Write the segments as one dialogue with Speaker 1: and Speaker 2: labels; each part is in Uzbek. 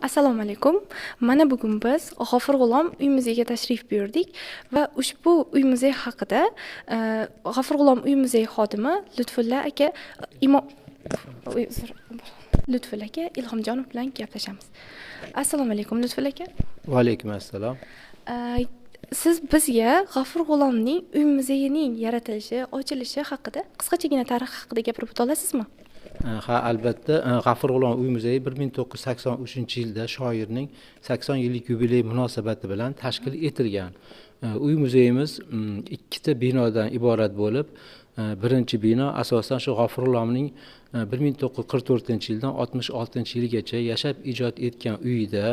Speaker 1: assalomu alaykum. Mana bugun biz g'ofur g'ulom uy muzeyiga tashrif buyurdik va ushbu uy muzey haqida e, g'ofur g'ulom uy muzeyi xodimi lutfulla aka imo Uy, uzr. lutfulla aka ilhomjonov bilan gaplashamiz. Assalomu alaykum lutfulla aka.
Speaker 2: Va alaykum assalom
Speaker 1: E, siz bizga g'ofur g'ulomning uy muzeyining yaratilishi ochilishi haqida qisqachagina tarix haqida gapirib o'ta olasizmi
Speaker 2: ha albatta g'afur g'ulom uy muzeyi bir ming to'qqiz yuz sakson uchinchi yilda shoirning sakson yillik yubiley munosabati bilan tashkil etilgan uy muzeyimiz ikkita binodan iborat bo'lib birinchi bino asosan shu g'ofur g'ulomning bir ming to'qqiz yuz qirq to'rtinchi yildan oltmish oltinchi yilgacha yashab ijod etgan uyida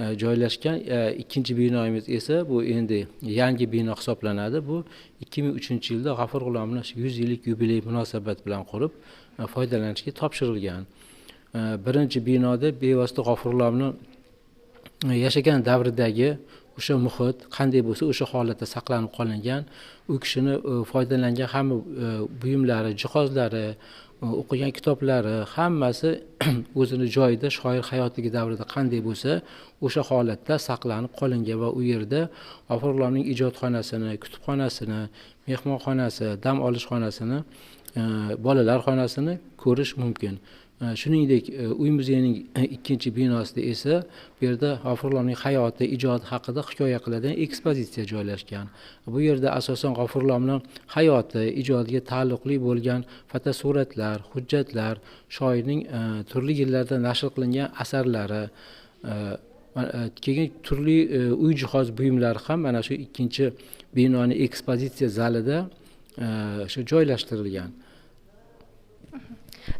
Speaker 2: E, joylashgan e, ikkinchi binomiz esa bu endi yangi bino hisoblanadi. Bu ikki ming uchinchi yilda g'afur g'ulomni yuz yillik yubiley munosabati bilan qurib e, foydalanishga topshirilgan. Birinchi binoda bevosita g'ofurg'ulomni yashagan davridagi o'sha muhit qanday bo'lsa o'sha holatda saqlanib qolingan u kishini e, foydalangan hamma e, buyumlari jihozlari e, o'qigan kitoblari hammasi o'zini joyida shoir hayotligi davrida qanday bo'lsa o'sha holatda saqlanib qolingan va u yerda g'ofurg'ulomning ijodxonasini kutubxonasini mehmonxonasi dam olish xonasini bolalar xonasini ko'rish mumkin. Shuningdek e, uy muzeyining e, ikkinchi binosida esa bu yerda g'ofurg'ulomning hayoti ijodi haqida hikoya qiladigan ekspozitsiya joylashgan. Bu yerda asosan g'ofurg'ulomni hayoti ijodiga taalluqli bo'lgan fotosuratlar hujjatlar shoirning e, turli yillarda nashr qilingan asarlari keyin turli uy jihoz buyumlari ham mana shu ikkinchi binoni ekspozitsiya zalida shu joylashtirilgan.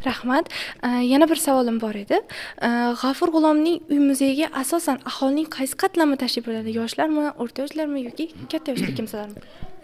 Speaker 1: Rahmat. Э, yana bir savolim bor edi. Э, G'afur g'ulomning uy muzeyiga asosan aholining qaysi qatlami tashrif buyuradi yoshlarmi o'rta yoshlarmi yoki katta yoshli kimsalarmi?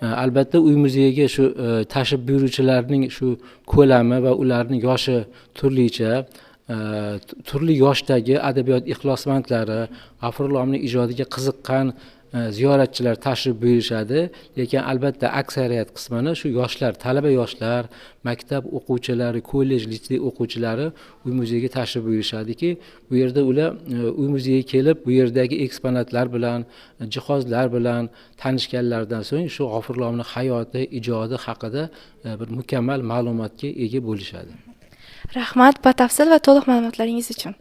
Speaker 2: Э, albatta uy muzeyiga shu tashrif buyuruvchilarning shu ko'lami va ularning yoshi turlicha turli yoshdagi adabiyot ixlosmandlari g'afurullohning ijodiga qiziqqan e, ziyoratchilar tashrif buyurishadi. Lekin albatta aksariyat qismini shu yoshlar talaba yoshlar maktab o'quvchilari kollej litsey o'quvchilari uy muzeyiga tashrif buyurishadiki bu yerda ular e, uy muzeyiga kelib bu yerdagi eksponatlar bilan jihozlar bilan tanishganlaridan so'ng shu g'ofurlovni hayoti ijodi haqida e, bir mukammal ma'lumotga ega bo'lishadi.
Speaker 1: Rahmat batafsil va to'liq ma'lumotlaringiz uchun.